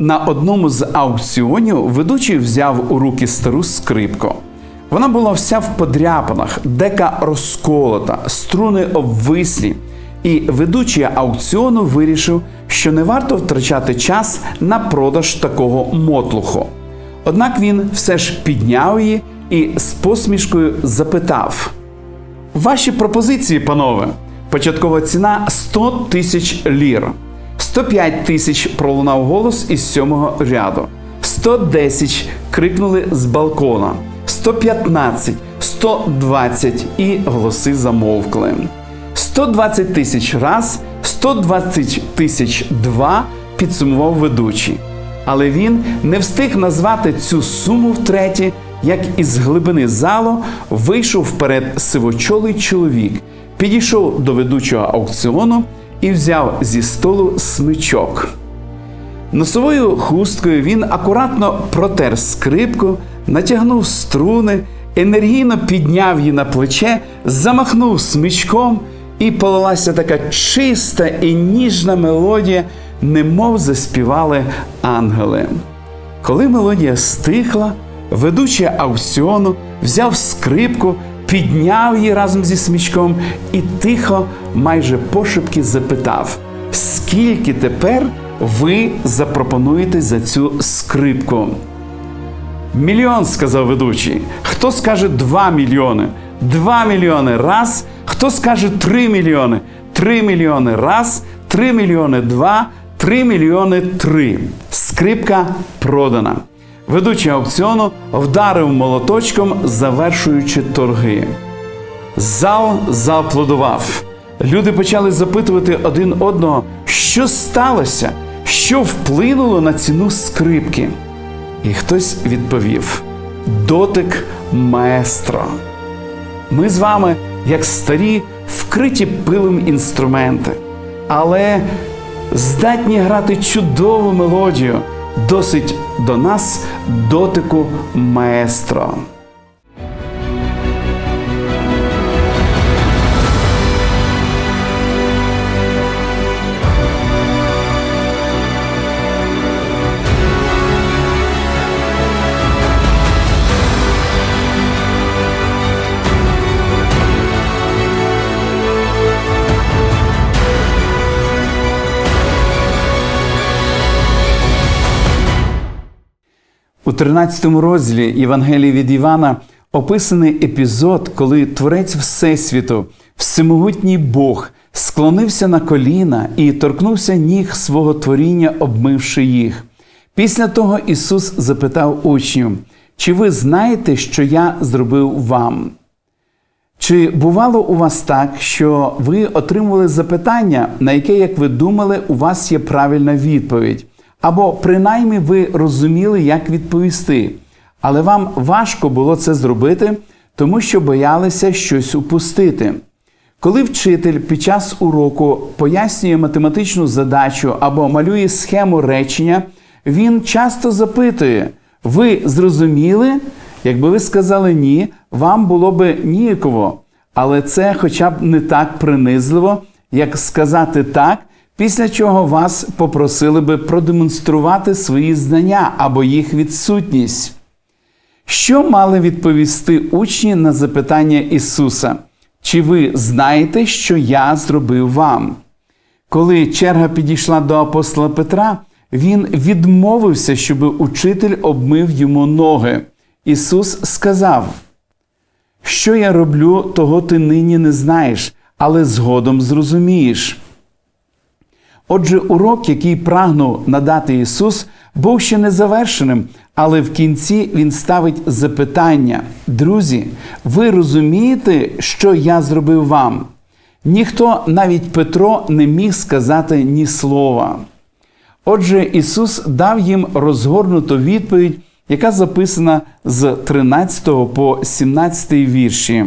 На одному з аукціонів ведучий взяв у руки стару скрипку. Вона була вся в подряпинах, дека розколота, струни обвислі. І ведучий аукціону вирішив, що не варто втрачати час на продаж такого мотлуху. Однак він все ж підняв її і з посмішкою запитав: Ваші пропозиції, панове. Початкова ціна 100 тисяч лір. 105 тисяч пролунав голос із сьомого ряду. 110 крикнули з балкона. 115, 120 і голоси замовкли. 120 тисяч раз, 120 тисяч два підсумував ведучий. Але він не встиг назвати цю суму втретє, як із глибини залу вийшов вперед сивочолий чоловік, підійшов до ведучого аукціону і взяв зі столу смичок. Носовою хусткою він акуратно протер скрипку, натягнув струни, енергійно підняв її на плече, замахнув смичком, і полилася така чиста і ніжна мелодія, немов заспівали ангели. Коли мелодія стихла, ведучий аукціону взяв скрипку, підняв її разом зі смічком і тихо, майже пошепки запитав: Скільки тепер ви запропонуєте за цю скрипку? Мільйон, сказав ведучий. Хто скаже два мільйони? Два мільйони раз. Хто скаже три мільйони? Три мільйони раз, три мільйони два, три мільйони три. Скрипка продана. Ведучий аукціону вдарив молоточком, завершуючи торги. Зал зааплодував. Люди почали запитувати один одного, що сталося, що вплинуло на ціну скрипки. І хтось відповів: дотик маестро. Ми з вами, як старі, вкриті пилом інструменти, але здатні грати чудову мелодію, досить до нас дотику маестро. У 13 розділі Євангелії від Івана описаний епізод, коли Творець Всесвіту, всемогутній Бог, склонився на коліна і торкнувся ніг свого творіння, обмивши їх. Після того Ісус запитав учнів: Чи ви знаєте, що я зробив вам? Чи бувало у вас так, що ви отримували запитання, на яке, як ви думали, у вас є правильна відповідь? Або принаймні ви розуміли, як відповісти, але вам важко було це зробити, тому що боялися щось упустити. Коли вчитель під час уроку пояснює математичну задачу або малює схему речення, він часто запитує: ви зрозуміли? Якби ви сказали ні, вам було би ніяково. Але це хоча б не так принизливо, як сказати так, після чого вас попросили би продемонструвати свої знання або їх відсутність. Що мали відповісти учні на запитання Ісуса? Чи ви знаєте, що я зробив вам? Коли черга підійшла до апостола Петра, він відмовився, щоб учитель обмив йому ноги. Ісус сказав: Що я роблю, того ти нині не знаєш, але згодом зрозумієш. Отже, урок, який прагнув надати Ісус, був ще не завершеним, але в кінці Він ставить запитання: Друзі, ви розумієте, що я зробив вам? Ніхто, навіть Петро, не міг сказати ні слова. Отже, Ісус дав їм розгорнуту відповідь, яка записана з 13 по 17 вірші.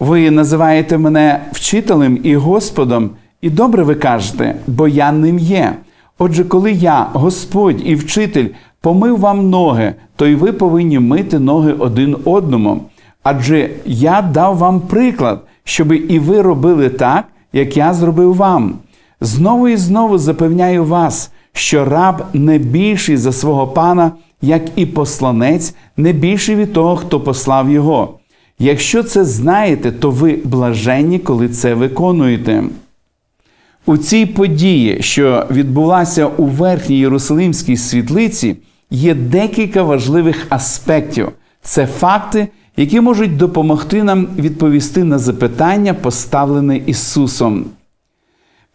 Ви називаєте мене вчителем і Господом, і добре ви кажете, бо я ним є. Отже, коли я, Господь і вчитель, помив вам ноги, то й ви повинні мити ноги один одному. Адже я дав вам приклад, щоб і ви робили так, як я зробив вам. Знову і знову запевняю вас, що раб не більший за свого пана, як і посланець, не більший від того, хто послав його. Якщо це знаєте, то ви блаженні, коли це виконуєте. У цій події, що відбулася у верхній Єрусалимській світлиці, є декілька важливих аспектів. Це факти, які можуть допомогти нам відповісти на запитання, поставлене Ісусом.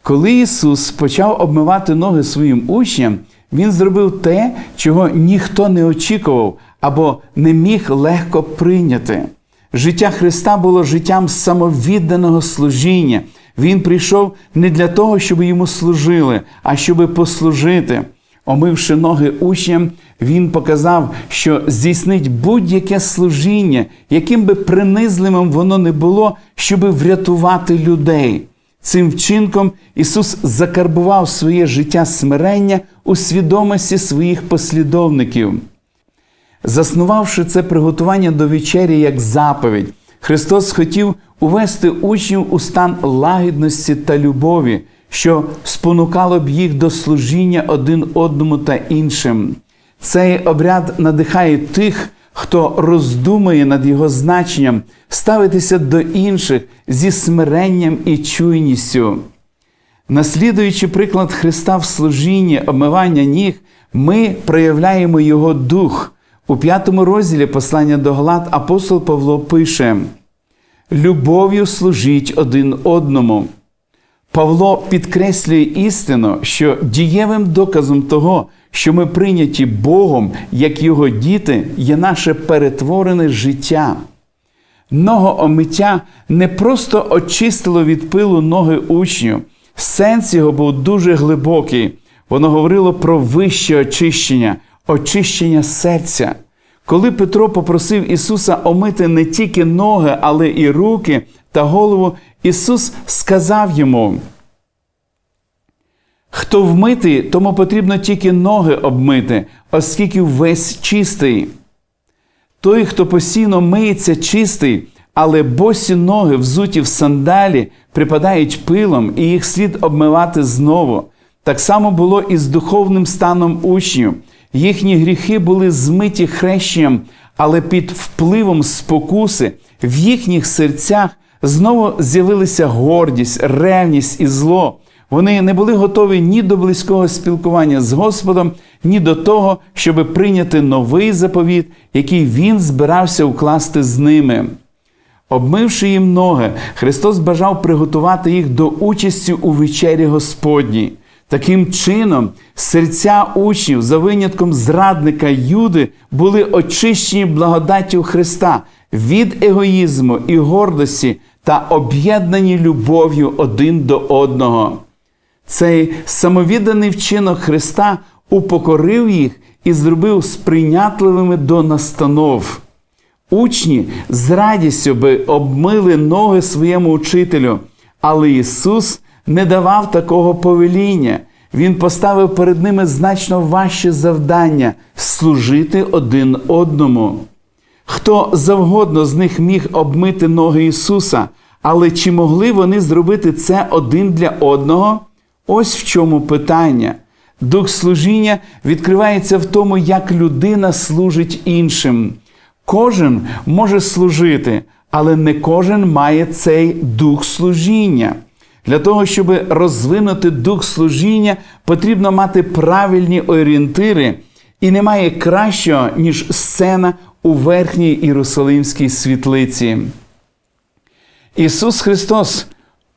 Коли Ісус почав обмивати ноги своїм учням, Він зробив те, чого ніхто не очікував або не міг легко прийняти. Життя Христа було життям самовідданого служіння. Він прийшов не для того, щоб йому служили, а щоб послужити. Омивши ноги учням, він показав, що здійснить будь-яке служіння, яким би принизливим воно не було, щоби врятувати людей. Цим вчинком Ісус закарбував своє життя смирення у свідомості своїх послідовників. Заснувавши це приготування до вечері як заповідь, Христос хотів увести учнів у стан лагідності та любові, що спонукало б їх до служіння один одному та іншим. Цей обряд надихає тих, хто роздумує над його значенням, ставитися до інших зі смиренням і чуйністю. Наслідуючи приклад Христа в служінні обмивання ніг, ми проявляємо Його дух. У п'ятому розділі послання до Галат апостол Павло пише: Любов'ю служіть один одному. Павло підкреслює істину, що дієвим доказом того, що ми прийняті Богом, як Його діти, є наше перетворене життя. Ногоомиття не просто очистило від пилу ноги учню, сенс його був дуже глибокий. Воно говорило про вище очищення, очищення серця. Коли Петро попросив Ісуса омити не тільки ноги, але і руки та голову, Ісус сказав йому: Хто вмитий, тому потрібно тільки ноги обмити, оскільки весь чистий. Той, хто постійно миється чистий, але босі ноги, взуті в сандалі, припадають пилом, і їх слід обмивати знову. Так само було і з духовним станом учнів. Їхні гріхи були змиті хрещенням, але під впливом спокуси в їхніх серцях знову з'явилися гордість, ревність і зло. Вони не були готові ні до близького спілкування з Господом, ні до того, щоб прийняти новий заповіт, який Він збирався укласти з ними. Обмивши їм ноги, Христос бажав приготувати їх до участі у вечері Господній. Таким чином, серця учнів, за винятком зрадника Юди, були очищені благодаттю Христа від егоїзму і гордості та об'єднані любов'ю один до одного. Цей самовідданий вчинок Христа упокорив їх і зробив сприйнятливими до настанов. Учні з радістю би обмили ноги своєму учителю, але Ісус не давав такого повеління. Він поставив перед ними значно важче завдання служити один одному. Хто завгодно з них міг обмити ноги Ісуса, але чи могли вони зробити це один для одного? Ось в чому питання. Дух служіння відкривається в тому, як людина служить іншим. Кожен може служити, але не кожен має цей дух служіння. Для того, щоб розвинути дух служіння, потрібно мати правильні орієнтири, і немає кращого, ніж сцена у верхній Єрусалимській світлиці. Ісус Христос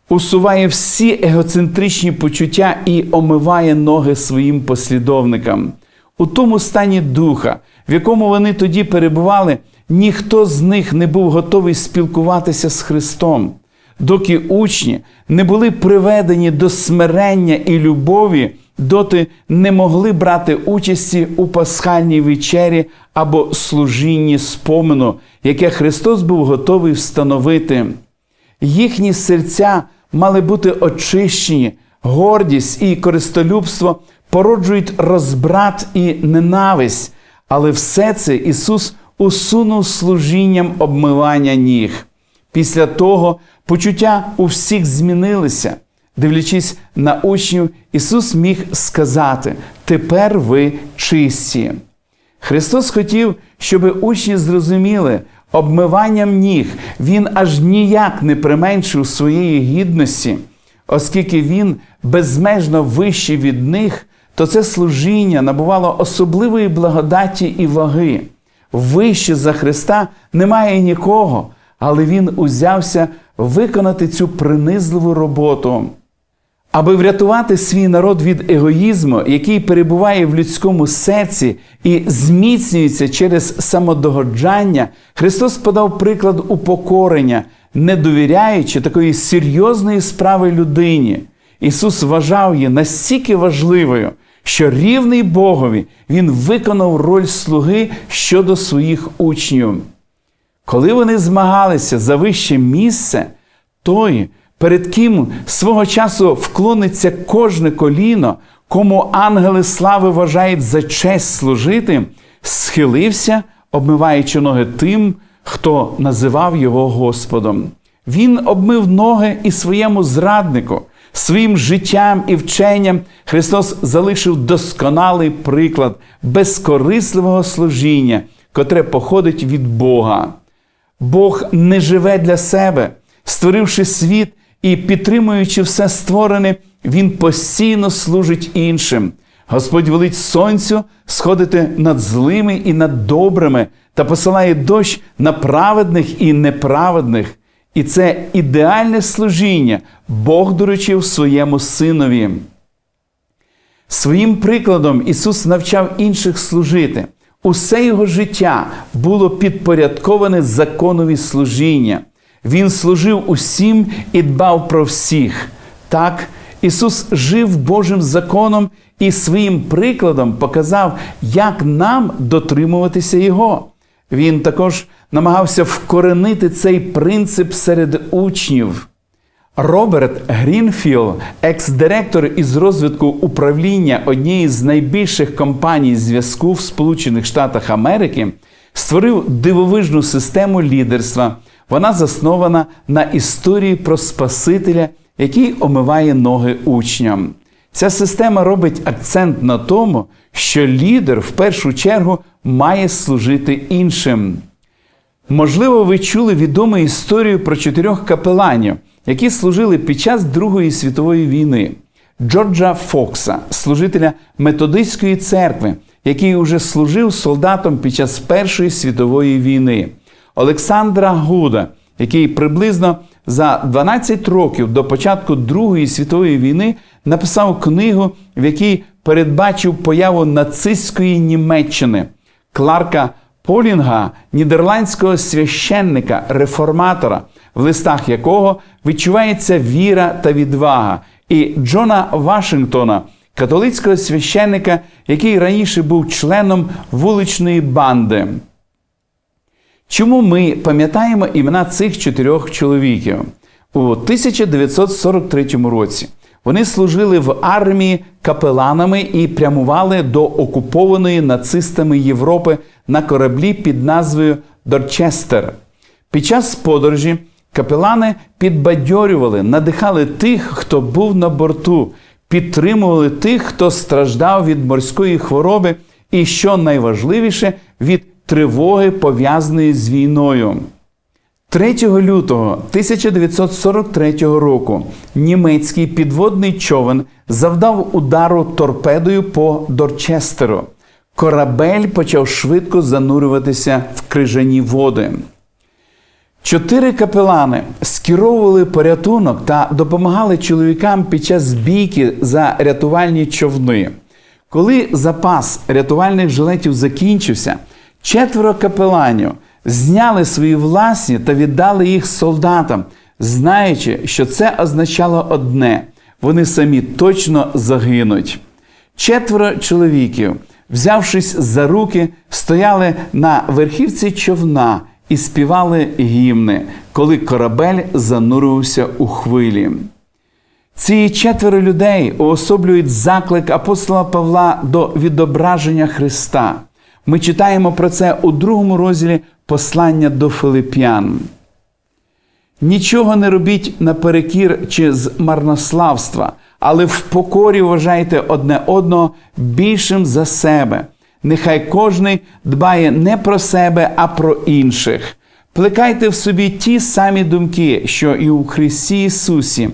усуває всі егоцентричні почуття і омиває ноги своїм послідовникам. У тому стані духа, в якому вони тоді перебували, ніхто з них не був готовий спілкуватися з Христом, доки учні не були приведені до смирення і любові, доти не могли брати участі у пасхальній вечері або служінні спомину, яке Христос був готовий встановити. Їхні серця мали бути очищені, гордість і користолюбство породжують розбрат і ненависть, але все це Ісус усунув служінням обмивання ніг. Після того почуття у всіх змінилися. Дивлячись на учнів, Ісус міг сказати: Тепер ви чисті. Христос хотів, щоб учні зрозуміли, обмиванням ніг Він аж ніяк не применшив своєї гідності, оскільки Він безмежно вищий від них, то це служіння набувало особливої благодаті і ваги. Вище за Христа немає нікого, але Він узявся виконати цю принизливу роботу. Аби врятувати свій народ від егоїзму, який перебуває в людському серці і зміцнюється через самодогоджання, Христос подав приклад упокорення, не довіряючи такої серйозної справи людині. Ісус вважав її настільки важливою, що рівний Богові Він виконав роль слуги щодо своїх учнів. Коли вони змагалися за вище місце, той, перед ким свого часу вклониться кожне коліно, кому ангели слави вважають за честь служити, схилився, обмиваючи ноги тим, хто називав його Господом. Він обмив ноги і своєму зраднику. Своїм життям і вченням Христос залишив досконалий приклад безкорисливого служіння, котре походить від Бога. Бог не живе для себе, створивши світ і підтримуючи все створене, Він постійно служить іншим. Господь велить сонцю сходити над злими і над добрими та посилає дощ на праведних і неправедних. І це ідеальне служіння Бог доручив своєму синові. Своїм прикладом Ісус навчав інших служити. Усе його життя було підпорядковане законові служіння. Він служив усім і дбав про всіх. Так, Ісус жив Божим законом і своїм прикладом показав, як нам дотримуватися Його. Він також намагався вкоренити цей принцип серед учнів. Роберт Грінфілд, екс-директор із розвитку управління однієї з найбільших компаній зв'язку в Сполучених Штатах Америки, створив дивовижну систему лідерства. Вона заснована на історії про Спасителя, який омиває ноги учням. Ця система робить акцент на тому, що лідер в першу чергу має служити іншим. Можливо, ви чули відому історію про чотирьох капеланів, які служили під час Другої світової війни. Джорджа Фокса, служителя методистської церкви, який уже служив солдатом під час Першої світової війни, Олександра Гуда, який приблизно за 12 років до початку Другої світової війни написав книгу, в якій передбачив появу нацистської Німеччини, Кларка Полінга, нідерландського священника, реформатора, в листах якого відчувається віра та відвага, і Джона Вашингтона, католицького священника, який раніше був членом вуличної банди. Чому ми пам'ятаємо імена цих чотирьох чоловіків? У 1943 році вони служили в армії капеланами і прямували до окупованої нацистами Європи на кораблі під назвою Дорчестер. Під час подорожі капелани підбадьорювали, надихали тих, хто був на борту, підтримували тих, хто страждав від морської хвороби, і, що найважливіше, від тривоги, пов'язаної з війною. 3 лютого 1943 року німецький підводний човен завдав удару торпедою по Дорчестеру. Корабель почав швидко занурюватися в крижані води. Чотири капелани скеровували порятунок та допомагали чоловікам під час бійки за рятувальні човни. Коли запас рятувальних жилетів закінчився, четверо капеланів зняли свої власні та віддали їх солдатам, знаючи, що це означало одне: вони самі точно загинуть. Четверо чоловіків, взявшись за руки, стояли на верхівці човна і співали гімни, коли корабель занурювався у хвилі. Ці четверо людей уособлюють заклик апостола Павла до відображення Христа. Ми читаємо про це у другому розділі послання до Филип'ян. Нічого не робіть наперекір чи з марнославства, але в покорі вважайте одне одного більшим за себе. Нехай кожний дбає не про себе, а про інших. Плекайте в собі ті самі думки, що і у Христі Ісусі.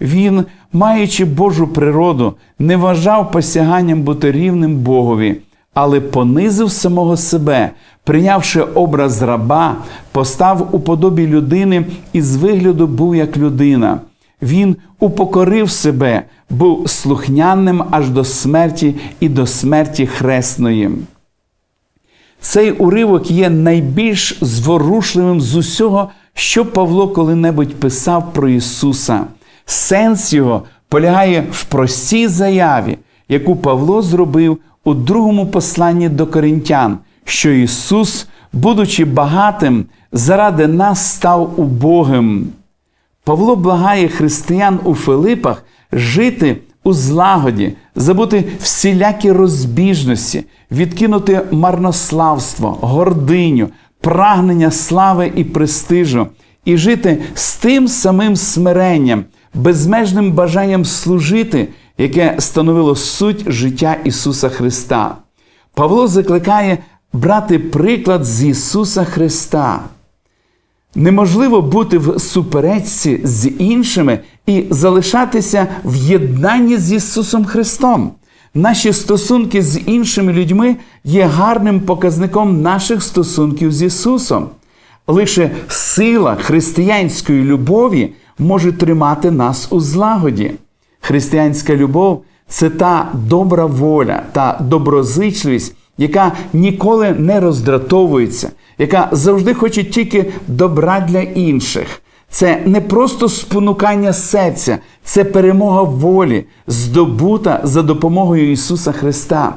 Він, маючи Божу природу, не вважав посяганням бути рівним Богові, але понизив самого себе, прийнявши образ раба, постав у подобі людини і з вигляду був як людина. Він упокорив себе, був слухняним аж до смерті і до смерті хресної. Цей уривок є найбільш зворушливим з усього, що Павло коли-небудь писав про Ісуса. Сенс його полягає в простій заяві, яку Павло зробив у другому посланні до коринтян, що Ісус, будучи багатим, заради нас став убогим. Павло благає християн у Филипах жити у злагоді, забути всілякі розбіжності, відкинути марнославство, гординю, прагнення слави і престижу, і жити з тим самим смиренням, безмежним бажанням служити, яке становило суть життя Ісуса Христа. Павло закликає брати приклад з Ісуса Христа. Неможливо бути в суперечці з іншими і залишатися в єднанні з Ісусом Христом. Наші стосунки з іншими людьми є гарним показником наших стосунків з Ісусом. Лише сила християнської любові може тримати нас у злагоді. Християнська любов це та добра воля та доброзичливість, яка ніколи не роздратовується, яка завжди хоче тільки добра для інших. Це не просто спонукання серця, це перемога волі, здобута за допомогою Ісуса Христа.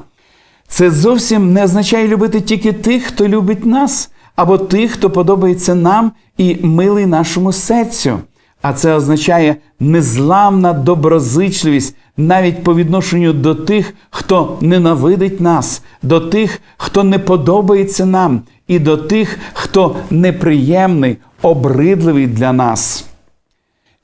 Це зовсім не означає любити тільки тих, хто любить нас, або тих, хто подобається нам і милий нашому серцю. А це означає незламна доброзичливість навіть по відношенню до тих, хто ненавидить нас, до тих, хто не подобається нам, і до тих, хто неприємний, обридливий для нас.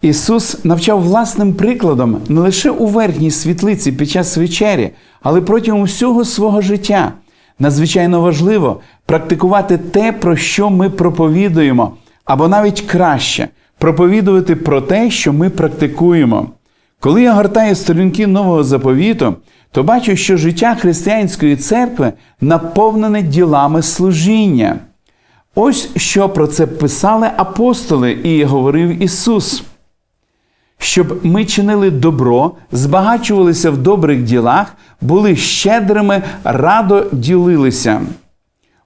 Ісус навчав власним прикладом не лише у верхній світлиці під час вечері, але протягом усього свого життя. Надзвичайно важливо практикувати те, про що ми проповідуємо, або навіть краще проповідувати про те, що ми практикуємо. Коли я гортаю сторінки нового заповіту, то бачу, що життя християнської церкви наповнене ділами служіння. Ось що про це писали апостоли і говорив Ісус. Щоб ми чинили добро, збагачувалися в добрих ділах, були щедрими, радо ділилися.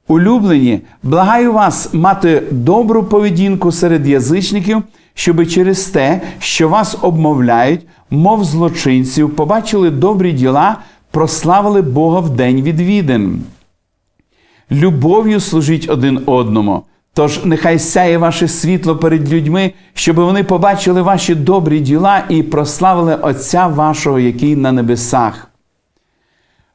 Улюблені, благаю вас мати добру поведінку серед язичників, щоби через те, що вас обмовляють, мов злочинців, побачили добрі діла, прославили Бога в день відвідин. Любов'ю служіть один одному. Тож нехай сяє ваше світло перед людьми, щоб вони побачили ваші добрі діла і прославили Отця вашого, який на небесах.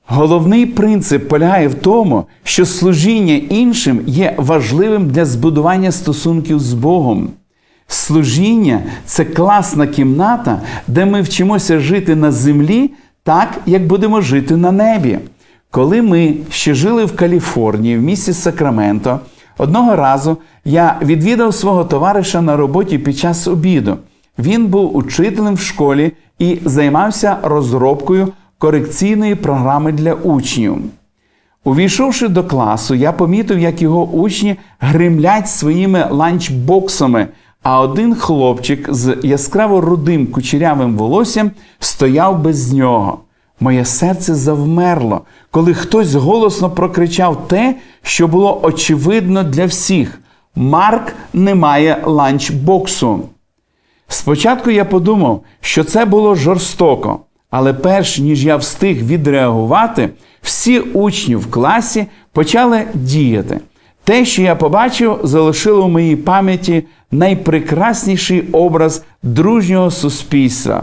Головний принцип полягає в тому, що служіння іншим є важливим для збудування стосунків з Богом. Служіння це класна кімната, де ми вчимося жити на землі так, як будемо жити на небі. Коли ми ще жили в Каліфорнії, в місті Сакраменто, одного разу я відвідав свого товариша на роботі під час обіду. Він був учителем в школі і займався розробкою корекційної програми для учнів. Увійшовши до класу, я помітив, як його учні гримлять своїми ланчбоксами, а один хлопчик з яскраво рудим кучерявим волоссям стояв без нього. Моє серце завмерло, коли хтось голосно прокричав те, що було очевидно для всіх: Марк не має ланчбоксу. Спочатку я подумав, що це було жорстоко, але перш ніж я встиг відреагувати, всі учні в класі почали діяти. Те, що я побачив, залишило в моїй пам'яті найпрекрасніший образ дружнього суспільства.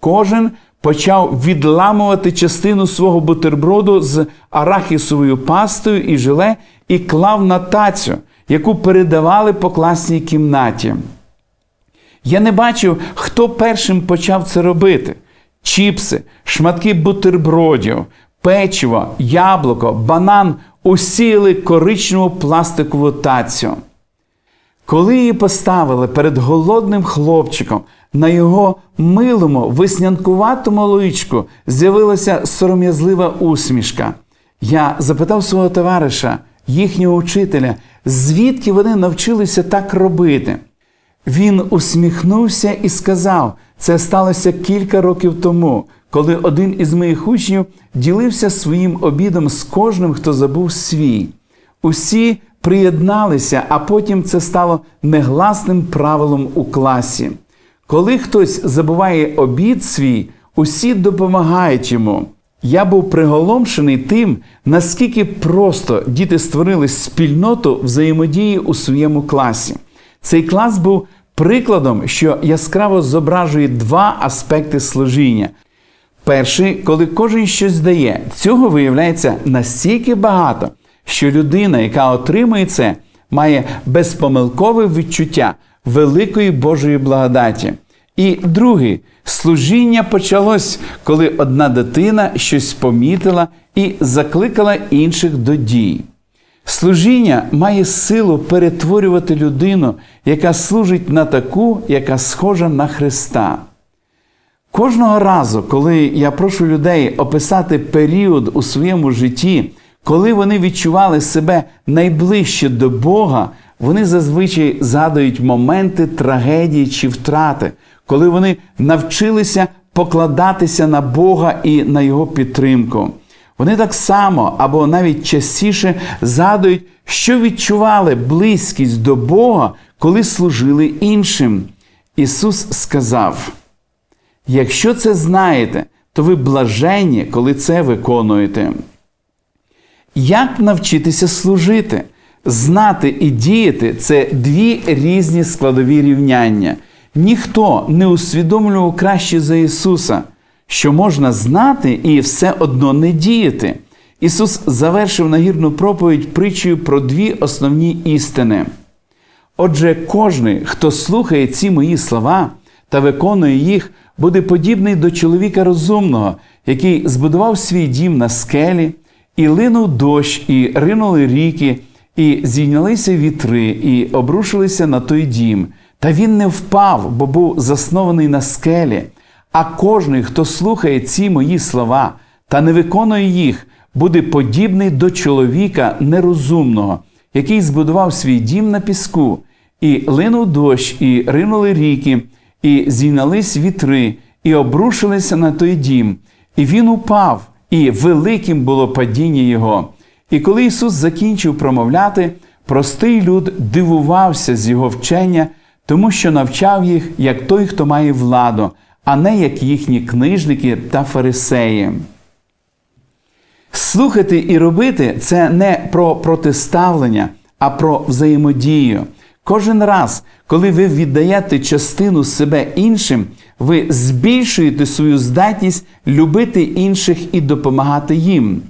Кожен почав відламувати частину свого бутерброду з арахісовою пастою і желе і клав на тацю, яку передавали по класній кімнаті. Я не бачив, хто першим почав це робити. Чіпси, шматки бутербродів, печиво, яблуко, банан усіяли коричневу пластикову тацю. Коли її поставили перед голодним хлопчиком, на його милому веснянкуватому личку з'явилася сором'язлива усмішка. Я запитав свого товариша, їхнього учителя, звідки вони навчилися так робити. Він усміхнувся і сказав: це сталося кілька років тому, коли один із моїх учнів ділився своїм обідом з кожним, хто забув свій. Усі приєдналися, а потім це стало негласним правилом у класі. Коли хтось забуває обід свій, усі допомагають йому. Я був приголомшений тим, наскільки просто діти створили спільноту взаємодії у своєму класі. Цей клас був прикладом, що яскраво зображує два аспекти служіння. Перший, коли кожен щось дає, цього виявляється настільки багато, що людина, яка отримує це, має безпомилкове відчуття великої Божої благодаті. І другий, служіння почалось, коли одна дитина щось помітила і закликала інших до дій. Служіння має силу перетворювати людину, яка служить на таку, яка схожа на Христа. Кожного разу, коли я прошу людей описати період у своєму житті, коли вони відчували себе найближче до Бога, вони зазвичай згадують моменти трагедії чи втрати, коли вони навчилися покладатися на Бога і на Його підтримку. Вони так само або навіть частіше згадують, що відчували близькість до Бога, коли служили іншим. Ісус сказав: якщо це знаєте, то ви блаженні, коли це виконуєте. Як навчитися служити? Знати і діяти це дві різні складові рівняння. Ніхто не усвідомлював краще за Ісуса, що можна знати і все одно не діяти. Ісус завершив нагірну проповідь притчею про дві основні істини. Отже, кожний, хто слухає ці мої слова та виконує їх, буде подібний до чоловіка розумного, який збудував свій дім на скелі, і линув дощ, і ринули ріки, і зійнялися вітри, і обрушилися на той дім. Та він не впав, бо був заснований на скелі. А кожний, хто слухає ці мої слова та не виконує їх, буде подібний до чоловіка нерозумного, який збудував свій дім на піску, і линув дощ, і ринули ріки, і зійнялись вітри, і обрушилися на той дім. І він упав, і великим було падіння його. І коли Ісус закінчив промовляти, простий люд дивувався з його вчення, тому що навчав їх як той, хто має владу, а не як їхні книжники та фарисеї. Слухати і робити це не про протиставлення, а про взаємодію. Кожен раз, коли ви віддаєте частину себе іншим, ви збільшуєте свою здатність любити інших і допомагати їм.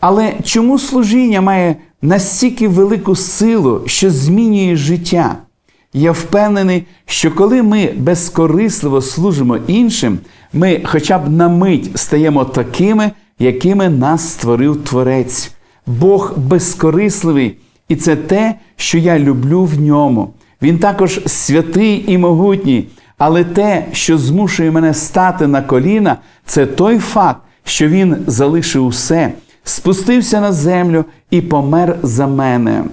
Але чому служіння має настільки велику силу, що змінює життя? Я впевнений, що коли ми безкорисливо служимо іншим, ми хоча б на мить стаємо такими, якими нас створив Творець. Бог безкорисливий, і це те, що я люблю в ньому. Він також святий і могутній, але те, що змушує мене стати на коліна, це той факт, що він залишив усе, спустився на землю і помер за мене.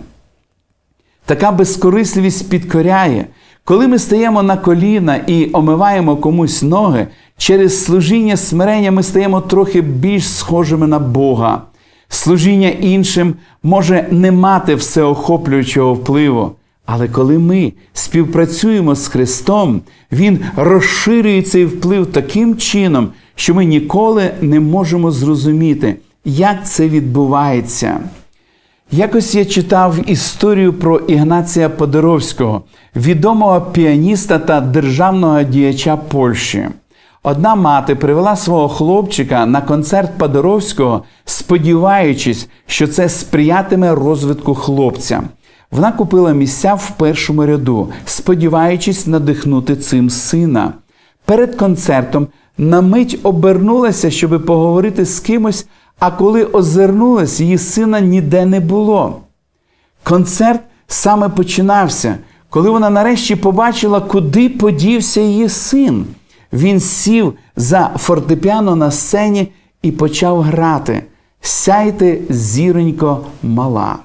Така безкорисливість підкоряє. Коли ми стаємо на коліна і омиваємо комусь ноги, через служіння смирення ми стаємо трохи більш схожими на Бога. Служіння іншим може не мати всеохоплюючого впливу. Але коли ми співпрацюємо з Христом, Він розширює цей вплив таким чином, що ми ніколи не можемо зрозуміти, як це відбувається. Якось я читав історію про Ігнація Подоровського, відомого піаніста та державного діяча Польщі. Одна мати привела свого хлопчика на концерт Подоровського, сподіваючись, що це сприятиме розвитку хлопця. Вона купила місця в першому ряду, сподіваючись надихнути цим сина. Перед концертом на мить обернулася, щоб поговорити з кимось, а коли озирнулась, її сина ніде не було. Концерт саме починався, коли вона нарешті побачила, куди подівся її син. Він сів за фортепіано на сцені і почав грати. Сяйте, зіронько мала.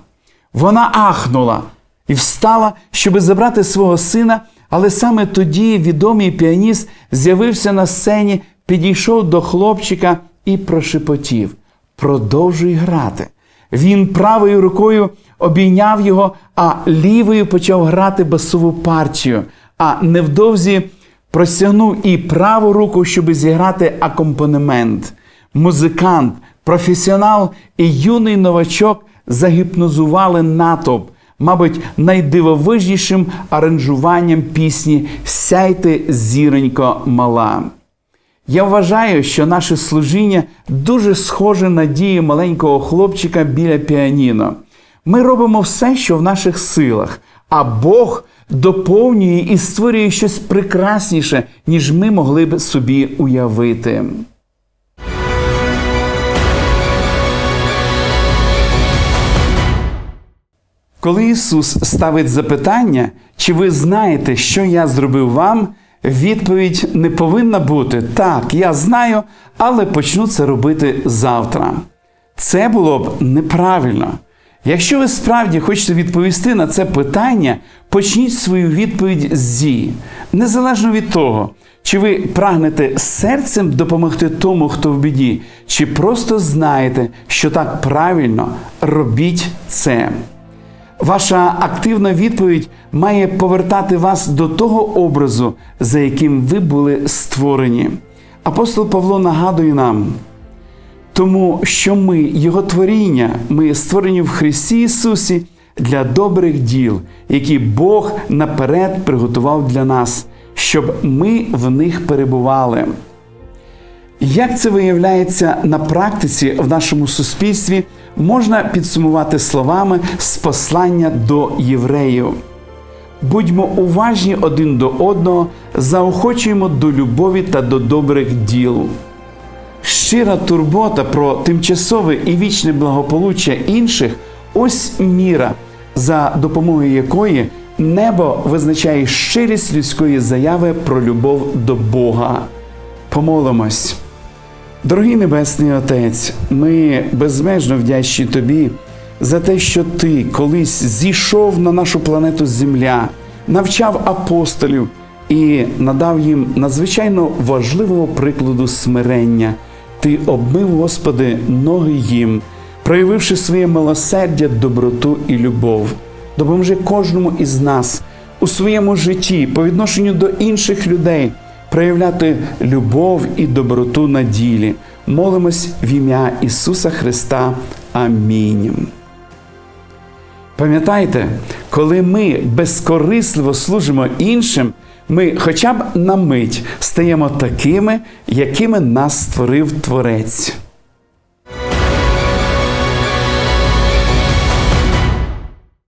Вона ахнула і встала, щоби забрати свого сина, але саме тоді відомий піаніст з'явився на сцені, підійшов до хлопчика і прошепотів: Продовжуй грати. Він правою рукою обійняв його, а лівою почав грати басову партію, а невдовзі простягнув і праву руку, щоб зіграти акомпанемент. Музикант, професіонал і юний новачок загіпнозували натовп, мабуть, найдивовижнішим аранжуванням пісні Сяйте, зіронько мала. Я вважаю, що наше служіння дуже схоже на дії маленького хлопчика біля піаніно. Ми робимо все, що в наших силах, а Бог доповнює і створює щось прекрасніше, ніж ми могли б собі уявити. Коли Ісус ставить запитання, чи ви знаєте, що я зробив вам, відповідь не повинна бути так, я знаю, але почну це робити завтра. Це було б неправильно. Якщо ви справді хочете відповісти на це питання, почніть свою відповідь з «зі». Незалежно від того, чи ви прагнете серцем допомогти тому, хто в біді, чи просто знаєте, що так правильно робіть це. Ваша активна відповідь має повертати вас до того образу, за яким ви були створені. Апостол Павло нагадує нам, тому що ми, Його творіння, ми створені в Христі Ісусі для добрих діл, які Бог наперед приготував для нас, щоб ми в них перебували. Як це виявляється на практиці в нашому суспільстві, можна підсумувати словами з послання до євреїв. Будьмо уважні один до одного, заохочуємо до любові та до добрих діл. Щира турбота про тимчасове і вічне благополуччя інших ось міра, за допомогою якої небо визначає щирість людської заяви про любов до Бога. Помолимось. Дорогий Небесний Отець, ми безмежно вдячні Тобі за те, що Ти колись зійшов на нашу планету Земля, навчав апостолів і надав їм надзвичайно важливого прикладу смирення. Ти обмив, Господи, ноги їм, проявивши своє милосердя, доброту і любов. Допоможи кожному із нас у своєму житті по відношенню до інших людей проявляти любов і доброту на ділі. Молимось в ім'я Ісуса Христа. Амінь. Пам'ятайте, коли ми безкорисливо служимо іншим, ми хоча б на мить стаємо такими, якими нас створив Творець.